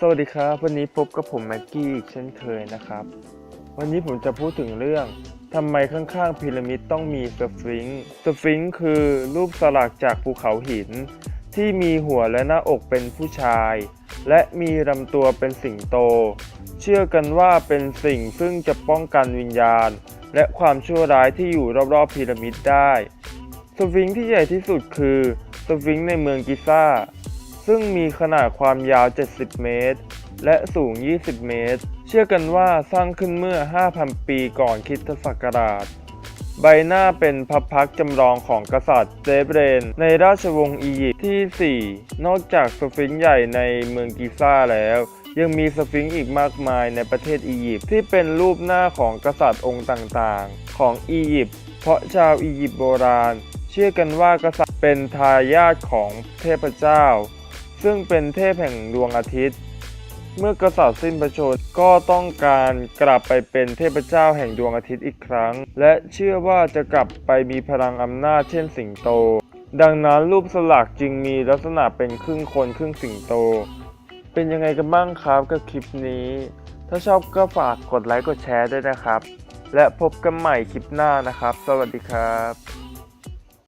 สวัสดีครับ วันนี้พบกับผมแม็กกี้อีกเช่นเคยนะครับ วันนี้ผมจะพูดถึงเรื่องทำไมข้างๆพีระมิดต้องมีสฟิงค์สฟิงค์คือรูปสลักจากภูเขาหิน ที่มีหัวและหน้าอกเป็นผู้ชาย และมีลำตัวเป็นสิงโต เชื่อกันว่าเป็นสิ่งซึ่งจะป้องกันวิญญาณ และความชั่วร้ายที่อยู่รอบๆพีระมิดได้สฟิงค์ที่ใหญ่ที่สุดคือสฟิงค์ในเมืองกิซ่า ซึ่งมีขนาดความยาว 70 เมตร และสูง 20 เมตร เชื่อกันว่าสร้างขึ้นเมื่อ 5,000 ปีก่อนคริสตศักราช ใบหน้าเป็นพระพักจำลองของกษัตริย์เซเบรน ในราชวงศ์อียิปต์ที่ 4 นอกจากสฟิงค์ใหญ่ในเมืองกิซ่าแล้วยังมีสฟิงค์อีกมากมายในประเทศอียิปต์ที่เป็นรูปหน้าของกษัตริย์องค์ต่างๆ ของอียิปต์เพราะชาวอียิปต์โบราณ เชื่อกันว่ากษัตริย์เป็นทายาทของเทพเจ้า ซึ่งเป็นเทพแห่งดวงอาทิตย์ เมื่อกษัตริย์สิ้นพระชนก็ต้องการกลับไปเป็นเทพเจ้าแห่งดวงอาทิตย์อีกครั้ง และเชื่อว่าจะกลับไปมีพลังอำนาจเช่นสิงโต ดังนั้นรูปสลักจึงมีลักษณะเป็นครึ่งคนครึ่งสิงโต เป็นยังไงกันบ้างครับกับคลิปนี้ ถ้าชอบก็ฝากกดไลค์กดแชร์ด้วยนะครับ และพบกันใหม่คลิปหน้านะครับ สวัสดีครับ